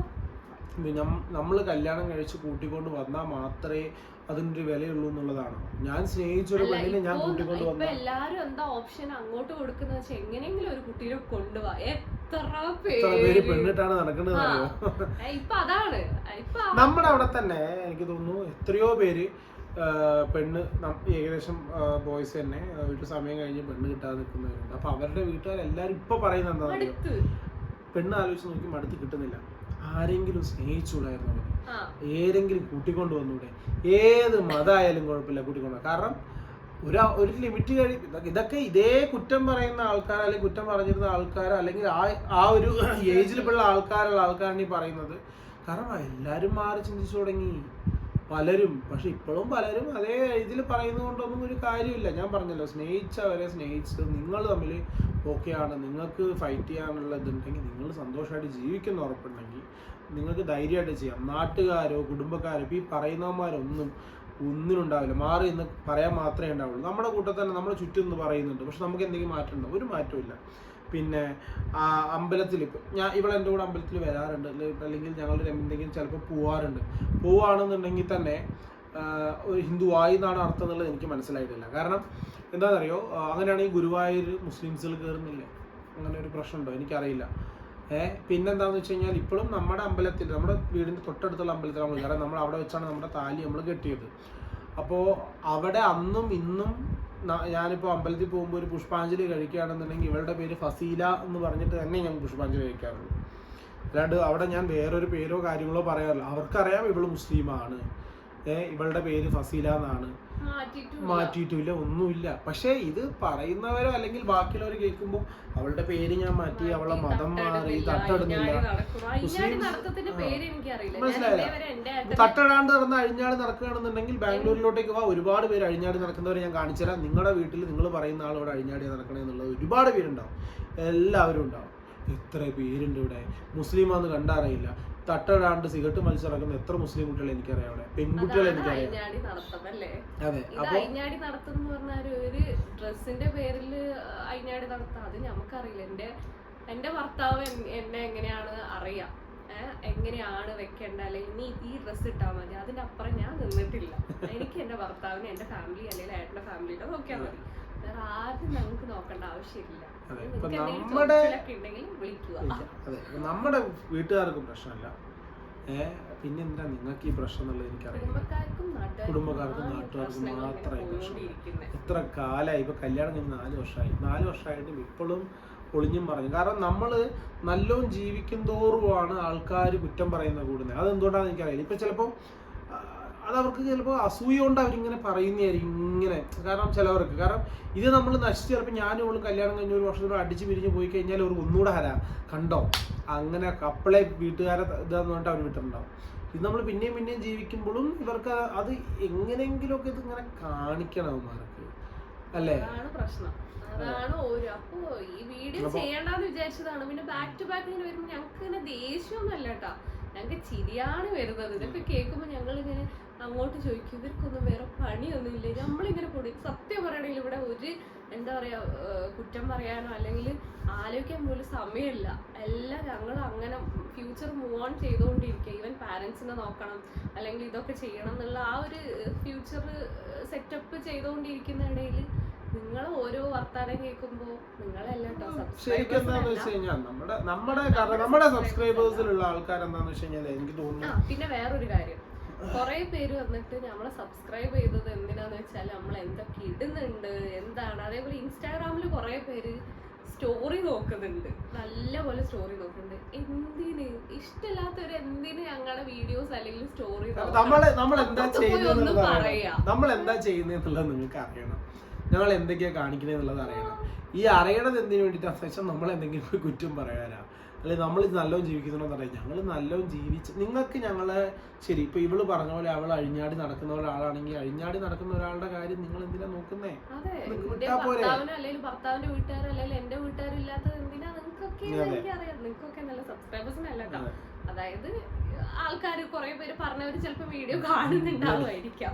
നമ്മൾ കല്യാണം കഴിച്ച് കൂട്ടിക്കൊണ്ട് വന്നാൽ മാത്രമേ അതിനൊരു വിലയുള്ളൂ എന്നുള്ളതാണ്. ഞാൻ സ്നേഹിച്ചൊരു ഒരു പെണ്ണിനെ ഞാൻ കൂട്ടിക്കൊണ്ട് ഇപ്പൊ എല്ലാരും എന്താ ഓപ്ഷൻ അങ്ങോട്ട് കൊടുക്കുന്നത് വെച്ചാൽ എങ്ങനെയെങ്കിലും ഒരു കുട്ടീനെ കൊണ്ടുപോവാ എത്ര പേര് പെണ്ണിട്ടാണ് നടക്കുന്നത് ഇപ്പൊ അതാണ്. നമ്മുടെ അവിടെ തന്നെ എനിക്ക് തോന്നുന്നു എത്രയോ പേര് പെണ്ണ് ഏകദേശം ബോയ്സ് തന്നെ. ഒരു സമയം കഴിഞ്ഞ് പെണ്ണ് കിട്ടാതെ നിൽക്കുന്നവരുണ്ട്. അപ്പൊ അവരുടെ വീട്ടുകാരെല്ലാരും ഇപ്പൊ പറയുന്നത് എന്താ അറിയോ പെണ്ണ് ആലോചിച്ച് നോക്കി മടുത്ത് കിട്ടുന്നില്ല. ആരെങ്കിലും സ്നേഹിച്ചുകൂടായിരുന്നു അവരെ? ആ. ഏതെങ്കിലും കൂട്ടിക്കൊണ്ട് വന്നൂടെ ഏത് മതമായാലും കുഴപ്പമില്ല കൂട്ടിക്കൊണ്ട്. കാരണം ഒരു ഒരു ലിമിറ്റ് കഴി ഇതൊക്കെ- ഇതൊക്കെ ഇതേ കുറ്റം പറയുന്ന ആൾക്കാർ അല്ലെങ്കിൽ കുറ്റം പറഞ്ഞിരുന്ന ആൾക്കാർ അല്ലെങ്കിൽ ആ ആ ഒരു ഏജിലുള്ള ആൾക്കാരുള്ള ആൾക്കാരാണ് ഈ പറയുന്നത്. കാരണം എല്ലാവരും മാറി ചിന്തിച്ചു തുടങ്ങി. പലരും പക്ഷെ ഇപ്പോഴും പലരും അതേ ഇതിൽ പറയുന്നതുകൊണ്ടൊന്നും ഒരു കാര്യമില്ല ഞാൻ പറഞ്ഞല്ലോ സ്നേഹിച്ചവരെ സ്നേഹിച്ച് നിങ്ങൾ തമ്മിൽ ആണ് നിങ്ങൾക്ക് ഫൈറ്റ് ചെയ്യാനുള്ള ഇതുണ്ടെങ്കിൽ നിങ്ങൾ സന്തോഷമായിട്ട് ജീവിക്കുന്ന ഉറപ്പുണ്ടെങ്കിൽ നിങ്ങൾക്ക് ധൈര്യമായിട്ട് ചെയ്യാം. നാട്ടുകാരോ കുടുംബക്കാരോ ഇപ്പം ഈ പറയുന്നവന്മാരൊന്നും ഒന്നിനുണ്ടാവില്ല. മാറി എന്ന് പറയാൻ മാത്രമേ ഉണ്ടാവുള്ളൂ. നമ്മുടെ കൂട്ടത്തിൽ തന്നെ നമ്മുടെ ചുറ്റും എന്ന് പറയുന്നുണ്ട്. പക്ഷെ നമുക്ക് എന്തെങ്കിലും മാറ്റം ഉണ്ടോ ഒരു മാറ്റവും ഇല്ല പിന്നെ ആ അമ്പലത്തിൽ ഇപ്പം ഞാൻ ഇവിടെ എന്റെ കൂടെ അമ്പലത്തിൽ വരാറുണ്ട്. അല്ലെങ്കിൽ ഞങ്ങൾ എന്തെങ്കിലും ചിലപ്പോൾ പോവാറുണ്ട്. പോവാണെന്നുണ്ടെങ്കിൽ തന്നെ ഒരു ഹിന്ദു ആയി എന്നാണ് അർത്ഥം എന്നുള്ളത് എനിക്ക് മനസ്സിലായിട്ടില്ല. കാരണം എന്താണെന്നറിയോ? അങ്ങനെയാണെങ്കിൽ ഗുരുവായൂർ മുസ്ലിംസുകൾ കയറുന്നില്ലേ? അങ്ങനെ ഒരു പ്രശ്നമുണ്ടോ? എനിക്കറിയില്ല. ഏഹ് പിന്നെന്താന്ന് വെച്ച് കഴിഞ്ഞാൽ ഇപ്പോഴും നമ്മുടെ അമ്പലത്തിൽ നമ്മുടെ വീടിന്റെ തൊട്ടടുത്തുള്ള അമ്പലത്തിൽ നമ്മൾ കാരണം നമ്മൾ അവിടെ വെച്ചാണ് നമ്മുടെ താലി നമ്മൾ കെട്ടിയത്. അപ്പോൾ അവിടെ അന്നും ഇന്നും ഞാനിപ്പോൾ അമ്പലത്തിൽ പോകുമ്പോൾ ഒരു പുഷ്പാഞ്ജലി കഴിക്കുകയാണെന്നുണ്ടെങ്കിൽ ഇവളുടെ പേര് ഫസീല എന്ന് പറഞ്ഞിട്ട് തന്നെ ഞാൻ പുഷ്പാഞ്ജലി കഴിക്കാറുള്ളൂ. അല്ലാണ്ട് അവിടെ ഞാൻ വേറൊരു പേരോ കാര്യങ്ങളോ പറയാറില്ല. അവർക്കറിയാം ഇവൾ മുസ്ലിമാണ്. ഇവളുടെ പേര് ഫസീല എന്നാണ്. മാറ്റിയിട്ടില്ല. ഒന്നുമില്ല. പക്ഷേ ഇത് പറയുന്നവരോ അല്ലെങ്കിൽ ബാക്കിയുള്ളവർ കേൾക്കുമ്പോൾ അവളുടെ പേര് ഞാൻ മാറ്റി അവളെ മതം മാറി തട്ടടുന്നില്ല മനസ്സിലായില്ല. തട്ടടാണ്ട് നടന്ന അഴിഞ്ഞാട് നടക്കുകയാണെന്നുണ്ടെങ്കിൽ ബാംഗ്ലൂരിലോട്ടേക്ക് വാ ഒരുപാട് പേര് അഴിഞ്ഞാട് നടക്കുന്നവരെ ഞാൻ കാണിച്ചുതരാം നിങ്ങളുടെ വീട്ടിൽ നിങ്ങൾ പറയുന്ന ആളോട് അഴിഞ്ഞാടി നടക്കണേ എന്നുള്ളത് ഒരുപാട് പേരുണ്ടാവും. എല്ലാവരും ഉണ്ടാവും. എത്ര പേരുണ്ട് ഇവിടെ? മുസ്ലിമാന്ന് കണ്ടറിയില്ല. തട്ടടാണ്ട് സിഗരറ്റ് മത്സരം നടക്കുന്ന എത്ര മുസ്ലിം കുട്ടികളെ എനിക്കറിയാം അവിടെ. പെൺകുട്ടികളെ എനിക്കറിയാം. അതെ അപ്പൊ അയിഞ്ഞാടി നടത്തം എന്ന് പറഞ്ഞാൽ ഒരു ഡ്രസ്സിന്റെ പേരിൽ അയിഞ്ഞാടി നടത്താം. അത് നമുക്കറിയില്ല എന്റെ എന്റെ ഭർത്താവ് എന്നെ എങ്ങനെയാണ് അറിയാം. എങ്ങനെയാണ് വെക്കേണ്ട? അല്ലെങ്കിൽ നീ ഈ ഡ്രസ്സ് ഇട്ടാൽ മതി. അതിന്റെ അപ്പുറം ഞാൻ നിന്നിട്ടില്ല. എനിക്ക് എന്റെ ഭർത്താവിനെ എന്റെ ഫാമിലി അല്ലെങ്കിൽ ഏട്ടന്റെ ഫാമിലിയുടെ നോക്കിയാൽ മതി. വേറെ ആരും നമുക്ക് നോക്കേണ്ട ആവശ്യമില്ല. നമ്മുടെ- അതെ നമ്മുടെ വീട്ടുകാർക്കും പ്രശ്നമല്ല. ഏഹ് പിന്നെന്താ നിങ്ങൾക്ക് ഈ പ്രശ്നം എന്നുള്ളത് എനിക്കറിയില്ല. കുടുംബക്കാർക്കും നാട്ടുകാർക്കും മാത്രമേ പ്രശ്നം. എത്ര കാലമായി ഇപ്പൊ കല്യാണം കഴിഞ്ഞ് നാല് വർഷമായി. നാല് വർഷമായിട്ടും ഇപ്പോഴും ഒളിഞ്ഞും പറഞ്ഞു കാരണം നമ്മൾ നല്ലോണം ജീവിക്കും തോറുമാണ് ആൾക്കാർ കുറ്റം പറയുന്ന കൂടുന്നത്. അതെന്തുകൊണ്ടാണെന്ന് എനിക്കറിയില്ല. ഇപ്പൊ ചിലപ്പോൾ അത് അവർക്ക് ചിലപ്പോൾ അസൂയ കൊണ്ട് അവരിങ്ങനെ പറയുന്നതായിരിക്കും ഇങ്ങനെ. കാരണം ചിലവർക്ക്. കാരണം ഇത് നമ്മൾ നശിച്ച് ചിലപ്പോൾ ഞാനും ഇവളും കല്യാണം കഴിഞ്ഞ ഒരു വർഷത്തോളം അടിച്ച് പിരിഞ്ഞ് പോയി കഴിഞ്ഞാൽ അവർ ഒന്നുകൂടെ ഹരാ. കണ്ടോ? അങ്ങനെ കപ്പിളെ വീട്ടുകാരെ ഇതാന്ന് പറഞ്ഞിട്ട് അവർ വിട്ടിട്ടുണ്ടാവും. ഇത് നമ്മൾ പിന്നെയും പിന്നെയും ജീവിക്കുമ്പോഴും ഇവർക്ക് അത് എങ്ങനെയെങ്കിലുമൊക്കെ ഇത് ഇങ്ങനെ കാണിക്കണം അവന്മാർക്ക്. അല്ലേ? അതാണ് പ്രശ്നം. അതാണ് ഒരു അപ്പോ ഈ വീഡിയോ ചെയ്യണ്ടെന്ന് വിചാരിച്ചതാണ്. പിന്നെ ബാക്ക് ടു ബാക്ക് ഇങ്ങനെ വരുമ്പോ ഞങ്ങൾക്ക് ഇങ്ങനെ ദേഷ്യമൊന്നുമല്ല കേട്ടോ. ഞങ്ങൾക്ക് ചിരിയാണ് വരുന്നത്. ഇതൊക്കെ കേൾക്കുമ്പോ ഞങ്ങൾ ഇങ്ങനെ അങ്ങോട്ട് ചോദിക്കും ഇവർക്കൊന്നും വേറെ പണിയൊന്നുമില്ല. നമ്മളിങ്ങനെ പൊടി സത്യം പറയണെങ്കിൽ ഇവിടെ ഒരു എന്താ പറയാ കുറ്റം പറയാനോ അല്ലെങ്കിൽ ആലോചിക്കാൻ പോലും സമയമില്ല. എല്ലാം ഞങ്ങൾ അങ്ങനെ ഫ്യൂച്ചർ മൂവ് ഓൺ ചെയ്തുകൊണ്ടിരിക്കുക. ഈവൻ പാരൻസിനെ നോക്കണം അല്ലെങ്കിൽ ഇതൊക്കെ ചെയ്യണം എന്നുള്ള ആ ഒരു ഫ്യൂച്ചർ സെറ്റപ്പ് ചെയ്തുകൊണ്ടിരിക്കുന്ന ഇടയിൽ നിങ്ങൾ ഓരോ വർത്താനം കേൾക്കുമ്പോ നിങ്ങളല്ല നമ്മുടെ നമ്മുടെ നമ്മുടെ സബ്സ്ക്രൈബേഴ്സിലുള്ള ആൾക്കാർ എന്താന്ന് വെച്ച് കഴിഞ്ഞാൽ എനിക്ക് തോന്നുന്നു പിന്നെ വേറൊരു കാര്യം. കുറെ പേര് വന്നിട്ട് നമ്മളെ സബ്സ്ക്രൈബ് ചെയ്തത് എന്തിനാന്ന് വെച്ചാൽ നമ്മൾ എന്തൊക്കെ ഇടുന്നുണ്ട് എന്താണ്? അതേപോലെ ഇൻസ്റ്റാഗ്രാമിൽ കുറെ പേര് സ്റ്റോറി നോക്കുന്നുണ്ട്. നല്ലപോലെ സ്റ്റോറി നോക്കുന്നുണ്ട്. എന്തിന്? ഇഷ്ടമില്ലാത്തവർ എന്തിന് ഞങ്ങളുടെ വീഡിയോസ് അല്ലെങ്കിൽ സ്റ്റോറി നമ്മൾ എന്താ ചെയ്യുന്നത് നിങ്ങൾക്ക് അറിയണം. ഞങ്ങൾ എന്തൊക്കെയാ എന്നുള്ളത് അറിയണം. ഈ അറിയണത് എന്തിനു വേണ്ടിയിട്ടാന്ന് അത്യാവശ്യം നമ്മൾ എന്തെങ്കിലും കുറ്റം പറയാനാ. അല്ലെങ്കിൽ നമ്മൾ ഇത് നല്ലോണം ജീവിക്കുന്നുണ്ടെന്ന് പറയാം ഞങ്ങൾ നല്ലോണം ജീവിച്ച് നിങ്ങൾക്ക് ഞങ്ങളെ ശരി ഇപ്പൊ ഇവൾ പറഞ്ഞ പോലെ അവൾ അഴിഞ്ഞാടി നടക്കുന്ന ഒരാളാണെങ്കിൽ അഴിഞ്ഞാടി നടക്കുന്ന ഒരാളുടെ കാര്യം നിങ്ങൾ എന്തിനാ നോക്കുന്നേ? വിട്ടാ പോരെ? ഭർത്താവിനോ അല്ലെങ്കിൽ ഭർത്താവിന്റെ വീട്ടുകാരോ അല്ലെങ്കിൽ എന്റെ വീട്ടുകാരും ഇല്ലാത്തത് എന്തിനാ? നിങ്ങൾക്കൊക്കെ എനിക്കറിയാം. നിങ്ങൾക്കൊക്കെ നല്ല സബ്സ്ക്രൈബേഴ്സിനല്ല കേട്ടോ അതെ. അതായത് ആൾക്കാർ കുറെ പേര് പറഞ്ഞവര് ചിലപ്പോ വീഡിയോ കാണുന്നുണ്ടാവുമായിരിക്കാം.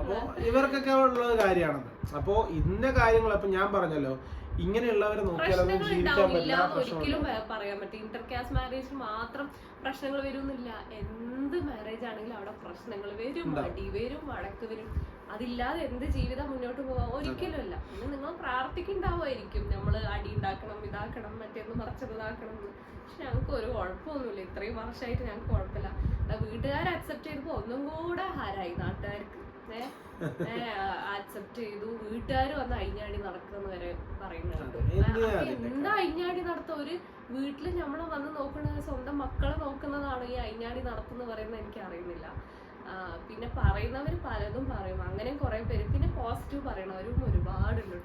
അപ്പോ ഇവർക്കൊക്കെ ഉള്ള കാര്യമാണത്. അപ്പോ ഇന്ന കാര്യങ്ങൾ അപ്പൊ ഞാൻ പറഞ്ഞല്ലോ ഇങ്ങനെയുള്ളവരെ നോക്കിയാലൊന്നും ജീവിക്കാൻ പറ്റില്ല ഒരിക്കലും പറയാൻ പറ്റും ഇന്റർ കാസ്റ്റ് മാരേജിൽ മാത്രം പ്രശ്നങ്ങൾ വരുന്നില്ല. എന്ത് മാരേജ് ആണെങ്കിലും അവിടെ പ്രശ്നങ്ങൾ വരും. അടി വരും വഴക്ക് വരും. അതില്ലാതെ എന്ത് ജീവിതം മുന്നോട്ട് പോവാ ഒരിക്കലും അല്ല. പിന്നെ നിങ്ങൾ പ്രാർത്ഥിക്കുണ്ടാവുമായിരിക്കും നമ്മൾ അടി ഉണ്ടാക്കണം ഇതാക്കണം മറ്റേന്ന് മറിച്ചത് ഇതാക്കണം എന്ന്. പക്ഷെ ഞങ്ങൾക്ക് ഒരു കുഴപ്പമൊന്നുമില്ല. ഇത്രയും വർഷമായിട്ട് ഞങ്ങൾക്ക് കുഴപ്പമില്ല. വീട്ടുകാർ അക്സെപ്റ്റ് ചെയ്തപ്പോ ഒന്നും കൂടെ ഹാരായി നാട്ടുകാർക്ക്. അക്സെപ്റ്റ് ചെയ്തു. വീട്ടുകാർ വന്ന് അയിഞ്ഞാടി നടക്കുന്ന വരെ പറയുന്നുണ്ട്. എന്താ അയിഞ്ഞാടി നടത്ത? ഒരു വീട്ടിൽ നമ്മളെ വന്ന് നോക്കുന്നത് സ്വന്തം മക്കളെ നോക്കുന്നതാണ് ഈ അയിഞ്ഞാടി നടത്തുന്ന പറയുന്നത് എനിക്ക് അറിയുന്നില്ല പിന്നെ പറയുന്നവർ പലതും പറയും. അങ്ങനെ കുറെ പേര്. പിന്നെ പോസിറ്റീവ് പറയണവരും ഒരുപാടുണ്ട്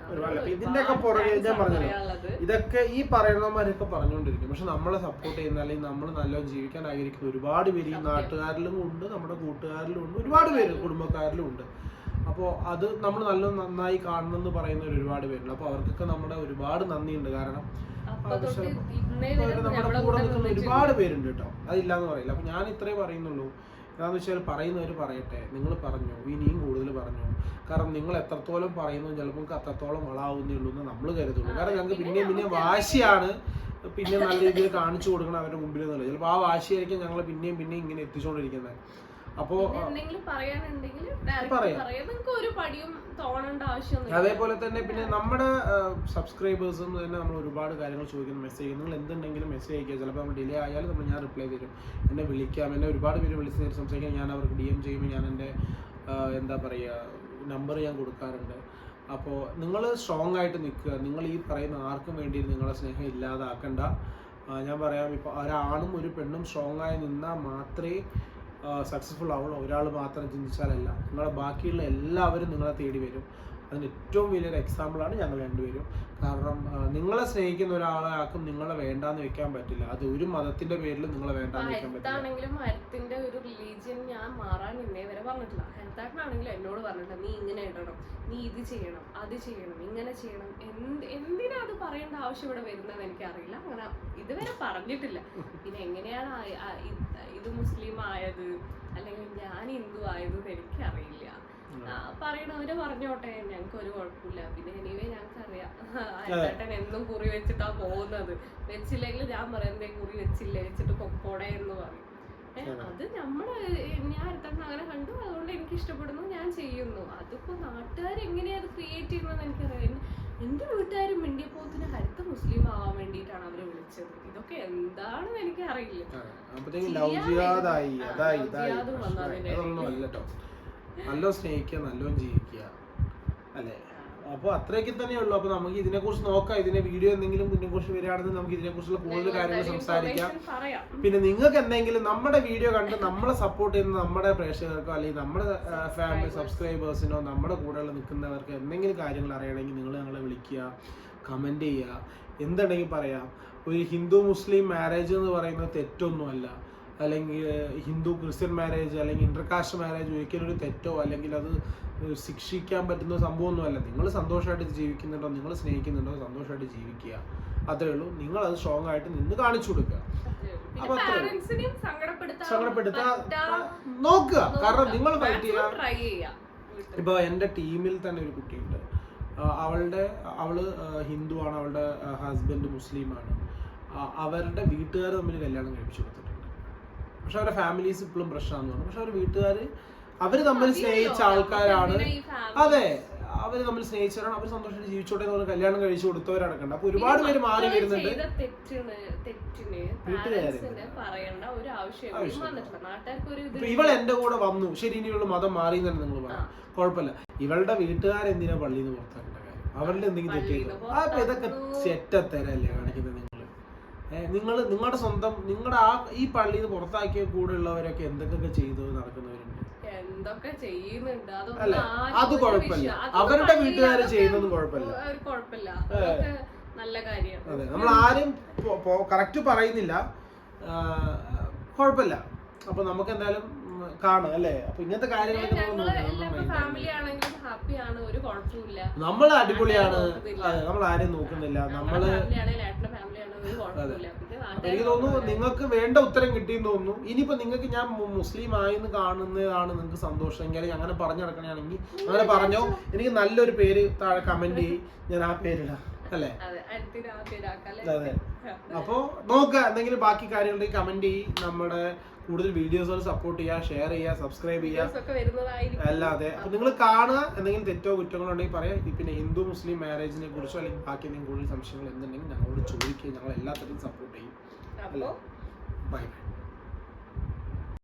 ഇതിന്റെയൊക്കെ ഒരുപാട് പുറകെ ഞാൻ ആണ് ഇതൊക്കെ ഈ പറയുന്നവന്മാരൊക്കെ പറഞ്ഞുകൊണ്ടിരിക്കും പക്ഷെ നമ്മളെ സപ്പോർട്ട് ചെയ്യുന്ന അല്ലെങ്കിൽ നമ്മൾ നല്ലോണം ജീവിക്കാൻ ആഗ്രഹിക്കുന്ന ഒരുപാട് പേര് ഈ നാട്ടുകാരിലും ഉണ്ട് നമ്മുടെ കൂട്ടുകാരിലും ഉണ്ട് ഒരുപാട് പേര് കുടുംബക്കാരിലും ഉണ്ട്. അപ്പോൾ അത് നമ്മൾ നല്ല നന്നായി കാണണമെന്ന് പറയുന്ന ഒരുപാട് പേരുണ്ട്. അപ്പോൾ അവർക്കൊക്കെ നമ്മുടെ ഒരുപാട് നന്ദിയുണ്ട്. കാരണം നമ്മുടെ കൂടെ കൂടെ നിൽക്കുന്ന ഒരുപാട് പേരുണ്ട് കേട്ടോ അതില്ലാന്ന് പറയില്ല. അപ്പൊ ഞാൻ ഇത്രേ പറയുന്നുള്ളൂ. എന്താന്ന് വെച്ചാൽ പറയുന്നവർ പറയട്ടെ. നിങ്ങൾ പറഞ്ഞു ഇനിയും കൂടുതൽ പറഞ്ഞു. കാരണം നിങ്ങൾ എത്രത്തോളം പറയുന്നു ചിലപ്പോൾ നിങ്ങൾക്ക് അത്രത്തോളം വളാവുന്നേ ഉള്ളൂ എന്ന് നമ്മൾ കരുതുള്ളൂ. കാരണം ഞങ്ങൾക്ക് പിന്നെ പിന്നെയും പിന്നെ വാശിയാണ്. പിന്നെ നല്ല രീതിയിൽ കാണിച്ചു കൊടുക്കണം അവരുടെ മുമ്പിൽ എന്നുള്ളത് ചിലപ്പോൾ ആ വാശിയായിരിക്കും ഞങ്ങൾ പിന്നെയും പിന്നെയും ഇങ്ങനെ എത്തിച്ചുകൊണ്ടിരിക്കുന്നത് ആവശ്യമൊന്നുമില്ല. അതേപോലെ തന്നെ പിന്നെ നമ്മുടെ സബ്സ്ക്രൈബേഴ്സും തന്നെ നമ്മൾ ഒരുപാട് കാര്യങ്ങൾ ചോദിക്കുന്നു. മെസ്സേജ് നിങ്ങൾ എന്തുണ്ടെങ്കിലും മെസ്സേജ് അയക്കുക. ചിലപ്പോൾ നമ്മൾ ഡിലേ ആയാലും നമ്മൾ ഞാൻ റിപ്ലൈ തരും. എന്നെ വിളിക്കാം. എന്നെ ഒരുപാട് പേര് വിളിച്ച് സംസാരിക്കാം ഞാൻ അവർക്ക് ഡി എം ചെയ്യുമ്പോൾ ഞാൻ എന്റെ എന്താ പറയുക നമ്പർ ഞാൻ കൊടുക്കാറുണ്ട്. അപ്പോൾ നിങ്ങൾ സ്ട്രോങ് ആയിട്ട് നിൽക്കുക. നിങ്ങൾ ഈ പറയുന്ന ആർക്കും വേണ്ടി നിങ്ങളെ സ്നേഹം ഇല്ലാതാക്കണ്ട. ഞാൻ പറയാം. ഇപ്പോൾ ഒരാണും ഒരു പെണ്ണും സ്ട്രോങ് ആയി നിന്നാൽ മാത്രമേ സക്സസ്ഫുൾ ആവുള്ളൂ ഒരാൾ മാത്രം ചിന്തിച്ചാലല്ല. നിങ്ങളെ ബാക്കിയുള്ള എല്ലാവരും നിങ്ങളെ തേടി വരും. അതിന് ഏറ്റവും വലിയൊരു എക്സാമ്പിളാണ് ഞങ്ങൾ രണ്ടുപേരും. കാരണം നിങ്ങളെ സ്നേഹിക്കുന്ന ഒരാളെ ആക്കും നിങ്ങളെ വേണ്ടാന്ന് വെക്കാൻ പറ്റില്ല. അത് ഒരു മതത്തിന്റെ പേരിൽ നിങ്ങളെ വേണ്ടാന്ന് വെക്കാൻ പറ്റില്ല. മരത്തിന്റെ ഒരു റിലീജിയൻ ഞാൻ മാറാൻ ഇന്നേ വരെ പറഞ്ഞിട്ടില്ല. ഹെൽത്ത് എന്നോട് പറഞ്ഞിട്ടുണ്ട് നീ ഇങ്ങനെ ഇടണം നീ ഇത് ചെയ്യണം അത് ചെയ്യണം ഇങ്ങനെ ചെയ്യണം. എന്ത് എന്തിനാ അത് പറയേണ്ട ആവശ്യം ഇവിടെ വരുന്നത് എനിക്കറിയില്ല. അങ്ങനെ ഇതുവരെ പറഞ്ഞിട്ടില്ല. പിന്നെ എങ്ങനെയാണ് ഇത് മുസ്ലിം ആയത് അല്ലെങ്കിൽ ഞാൻ ഹിന്ദു ആയത് എനിക്ക് എനിക്കറിയില്ല. പറയണവര് പറഞ്ഞോട്ടെ ഞങ്ങൾക്ക് ഒരു കുഴപ്പമില്ല. പിന്നെ എനിവേ ഞങ്ങൾക്ക് അറിയാം ഹരിത്താട്ടൻ എന്നും കുറി വെച്ചിട്ടാ പോകുന്നത്. വെച്ചില്ലെങ്കിൽ ഞാൻ പറയുന്നേ കുറി വെച്ചില്ലേ? വെച്ചിട്ട് പൊക്കോടെ എന്ന് പറയും. അത്. നമ്മൾ ഞാൻ അടുത്തന്ന് അങ്ങനെ കണ്ടു. അതുകൊണ്ട് എനിക്ക് ഇഷ്ടപ്പെടുന്നു ഞാൻ ചെയ്യുന്നു. അതിപ്പോ നാട്ടുകാർ എങ്ങനെയാ അത് ക്രിയേറ്റ് ചെയ്യുന്നത് എനിക്കറിയാം എന്റെ വീട്ടുകാർ മിണ്ടിയപ്പോത്തിന് ഹരിത മുസ്ലിം ആവാൻ വേണ്ടിയിട്ടാണ് അവരെ വിളിച്ചത്. ഇതൊക്കെ എന്താണെന്ന് എനിക്ക് അറിയില്ല നല്ലോണം സ്നേഹിക്കുക നല്ലോ ജീവിക്കുക അല്ലേ? അപ്പോൾ അത്രയൊക്കെ തന്നെയുള്ളൂ അപ്പോൾ നമുക്ക് ഇതിനെക്കുറിച്ച് നോക്കാം. ഇതിനെ വീഡിയോ എന്തെങ്കിലും ഇതിനെക്കുറിച്ച് വരികയാണെങ്കിൽ നമുക്ക് ഇതിനെക്കുറിച്ചുള്ള കൂടുതൽ കാര്യങ്ങൾ സംസാരിക്കാം. പിന്നെ നിങ്ങൾക്ക് എന്തെങ്കിലും നമ്മുടെ വീഡിയോ കണ്ട് നമ്മളെ സപ്പോർട്ട് ചെയ്യുന്ന നമ്മുടെ പ്രേക്ഷകർക്കോ അല്ലെങ്കിൽ നമ്മുടെ ഫാമിലി സബ്സ്ക്രൈബേഴ്സിനോ നമ്മുടെ കൂടെയുള്ള നിൽക്കുന്നവർക്ക് എന്തെങ്കിലും കാര്യങ്ങൾ അറിയണമെങ്കിൽ നിങ്ങൾ ഞങ്ങളെ വിളിക്കുക കമന്റ് ചെയ്യുക എന്തുണ്ടെങ്കിൽ പറയാം. ഒരു ഹിന്ദു മുസ്ലിം മാരേജ് എന്ന് പറയുന്നത് തെറ്റൊന്നുമല്ല. അല്ലെങ്കിൽ ഹിന്ദു ക്രിസ്ത്യൻ മാരേജ് അല്ലെങ്കിൽ ഇന്റർകാസ്റ്റ് മാരേജ് ഒരിക്കലും ഒരു തെറ്റോ അല്ലെങ്കിൽ അത് ശിക്ഷിക്കാൻ പറ്റുന്ന സംഭവമൊന്നുമല്ല. നിങ്ങൾ സന്തോഷമായിട്ട് ജീവിക്കുന്നുണ്ടോ? നിങ്ങൾ സ്നേഹിക്കുന്നുണ്ടോ? സന്തോഷമായിട്ട് ജീവിക്കുക. അത്രേ ഉള്ളൂ. നിങ്ങൾ അത് സ്ട്രോങ് ആയിട്ട് നിന്ന് കാണിച്ചു കൊടുക്കുക. അപ്പൊ നോക്കുക. കാരണം നിങ്ങൾ ഫൈറ്റ് ചെയ്യുക ഇപ്പൊ എന്റെ ടീമിൽ തന്നെ ഒരു കുട്ടിയുണ്ട്. അവളുടെ അവൾ ഹിന്ദുവാണ്. അവളുടെ ഹസ്ബൻഡ് മുസ്ലിമാണ്. അവരുടെ വീട്ടുകാർ തമ്മിൽ കല്യാണം കഴിപ്പിച്ചു കൊടുത്തിട്ടുണ്ട്. പക്ഷെ അവരുടെ ഫാമിലീസ് ഇപ്പോഴും പ്രശ്നമാണെന്ന് പറഞ്ഞു പക്ഷെ അവരുടെ വീട്ടുകാർ അവർ തമ്മിൽ സ്നേഹിച്ച ആൾക്കാരാണ്? അതെ അവർ തമ്മിൽ സ്നേഹിച്ചവരാണ്. അവർ സന്തോഷമായിട്ട് ജീവിച്ചോട്ടെ എന്ന് പറഞ്ഞ് കല്യാണം കഴിച്ചു കൊടുത്തവരടക്കണ്ട അപ്പൊ ഒരുപാട് പേര് മാറി വരുന്നുണ്ട്. ഇവൾ എന്റെ കൂടെ വന്നു. ശരി ഇനി ഇവൾ മതം മാറി തന്നെ നിങ്ങൾ പറയാം കുഴപ്പമില്ല. ഇവളുടെ വീട്ടുകാരെന്തിനാ പള്ളിയിൽ നിന്ന് പുറത്താക്കേണ്ട കാര്യം? അവരുടെ എന്തെങ്കിലും തെറ്റ് ആ ഇതൊക്കെ. ചെറ്റത്തരല്ലേ കാണിക്കുന്നത്. നിങ്ങൾ നിങ്ങളുടെ സ്വന്തം നിങ്ങളുടെ ആ ഈ പള്ളിയിൽ നിന്ന് പുറത്താക്കിയ കൂടെ ഉള്ളവരൊക്കെ എന്തൊക്കെ ചെയ്തു നടക്കുന്നവരുണ്ട്? എന്തൊക്കെ ചെയ്യുന്നുണ്ട്? അത് കുഴപ്പമില്ല. അവരുടെ വീട്ടുകാർ വീട്ടുകാര് അതൊക്കെ കുഴപ്പമില്ല. നല്ല കാര്യം അതെ നമ്മൾ ആരും കറക്റ്റ് പറയുന്നില്ല. കുഴപ്പമില്ല. അപ്പൊ നമുക്ക് എന്തായാലും കാണാം അല്ലേ? അപ്പൊ ഇങ്ങനത്തെ കാര്യങ്ങളൊക്കെ നമ്മൾ അടിപൊളിയാണ്. നമ്മൾ ആരെയും നോക്കുന്നില്ല. നമ്മൾ എനിക്ക് തോന്നുന്നു നിങ്ങൾക്ക് വേണ്ട ഉത്തരം കിട്ടിയെന്ന് തോന്നുന്നു. ഇനിയിപ്പോ നിങ്ങൾക്ക് ഞാൻ മുസ്ലിം ആയെന്ന് കാണുന്നതാണ് നിങ്ങൾക്ക് സന്തോഷം. എങ്കിൽ അങ്ങനെ പറഞ്ഞു നടക്കണെങ്കിൽ അങ്ങനെ പറഞ്ഞോ. എനിക്ക് നല്ലൊരു പേര് താഴെ കമന്റ് ചെയ്യും. ഞാൻ ആ പേരിടാം. അല്ലേ? അതെ അപ്പോ നോക്കുക എന്തെങ്കിലും ബാക്കി കാര്യങ്ങളുണ്ടെങ്കിൽ കമന്റ് ചെയ്യും. നമ്മുടെ കൂടുതൽ വീഡിയോസുകൾ സപ്പോർട്ട് ചെയ്യുക ഷെയർ ചെയ്യുക സബ്സ്ക്രൈബ് ചെയ്യുക അല്ലാതെ അപ്പൊ നിങ്ങൾ കാണുക എന്തെങ്കിലും തെറ്റോ കുറ്റങ്ങളോ ഉണ്ടെങ്കിൽ പറയാം. പിന്നെ ഹിന്ദു മുസ്ലിം മാരേജിനെ കുറിച്ചോ അല്ലെങ്കിൽ ബാക്കി എന്തെങ്കിലും കൂടുതൽ സംശയങ്ങൾ എന്തുണ്ടെങ്കിൽ ഞങ്ങളോട് ചോദിക്കുക ഞങ്ങൾ എല്ലാത്തിനും സപ്പോർട്ട് ചെയ്യും ബൈ ബൈ